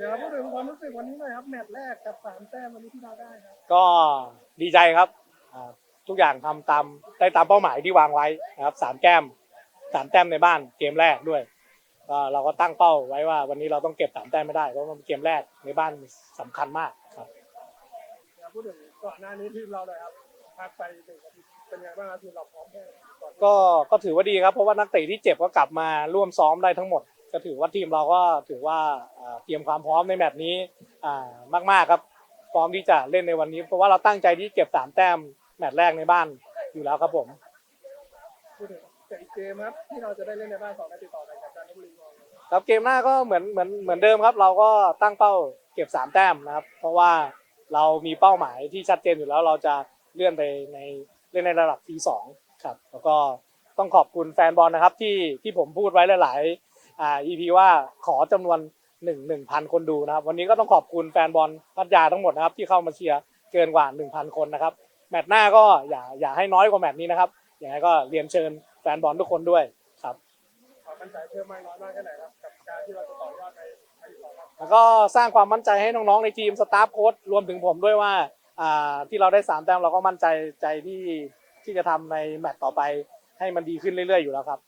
ดี๋ยวพูดถึงความรู้สึกวันนี้หน่อยครับแมตช์แรกกับสามแต้มวันนี้ที่เราได้ครับก็ดีใจครับอ่าทุกอย่างทำตามได้ตามเป้าหมายที่วางไว้นะครับสามแก้มสามแต้มในบ้านเกมแรกด้วยก็เราก็ตั้งเป้าไว้ว่าวันนี้เราต้องเก็บสามแต้มไม่ได้เพราะมันเป็นเกมแรกในบ้านสำคัญมากครับ เดี๋ยวพูดถึงก่อนหน้านี้ทีมเราเลยครับพักไปหนึ่งอาทิตย์เป็นไงบ้างครับทีมเราพร้อมแค่ไหนก่อนก็ก็ถือว่าดีครับเพราะว่านักเตะที่เจ็บก็กลับมาร่วมซ้อมได้ทั้งหมด ก็ถือว่าทีมเราก็ถือว่าอ่าเตรียมความพร้อมในแมตช์นี้อ่ามากๆครับพร้อมที่จะเล่นในวันนี้ เพราะว่าเราตั้งใจที่เก็บสามแต้มแมตช์แรกในบ้านอยู่แล้วครับผมพูดถึงแต่อีกเกมครับที่เราจะได้เล่นในบ้านสองนัดติดต่อกันกับการทบุรีวอลครับเกมหน้าก็เหมือนเหมือนเหมือนเดิมครับ เราก็ตั้งเป้าเก็บสามแต้มนะครับ เพราะว่าเรามีเป้าหมายที่ชัดเจนอยู่แล้วเราจะเลื่อนไปในเล่นในระดับทีสองครับ แล้วก็ต้องขอบคุณแฟนบอลนะครับที่ที่ผมพูดไว้หลาย ๆ อ่า EP ว่าขอจำนวนหนึ่งหนึ่งพันคนดูนะครับ วันนี้ก็ต้องขอบคุณแฟนบอลพัทยาทั้งหมดนะครับ ที่เข้ามาเชียร์เกินกว่าหนึ่งพันคนนะครับ แมตช์หน้าก็อย่าอย่าให้น้อยกว่าแมตช์นี้นะครับอย่างไรก็เรียนเชิญแฟนบอลทุกคนด้วยครับ ความมั่นใจเพิ่มมากน้อยมากแค่ไหนครับกับการที่เราจะต่อยอดไปไปต่อครับแล้วก็สร้างความมั่นใจให้น้องๆในทีมสตาฟโค้ชรวมถึงผมด้วยว่าอ่าที่เราได้สามแต้มเราก็มั่นใจใจที่ที่จะทำในแมตช์ต่อไปให้มันดีขึ้นเรื่อยๆอยู่แล้วครับ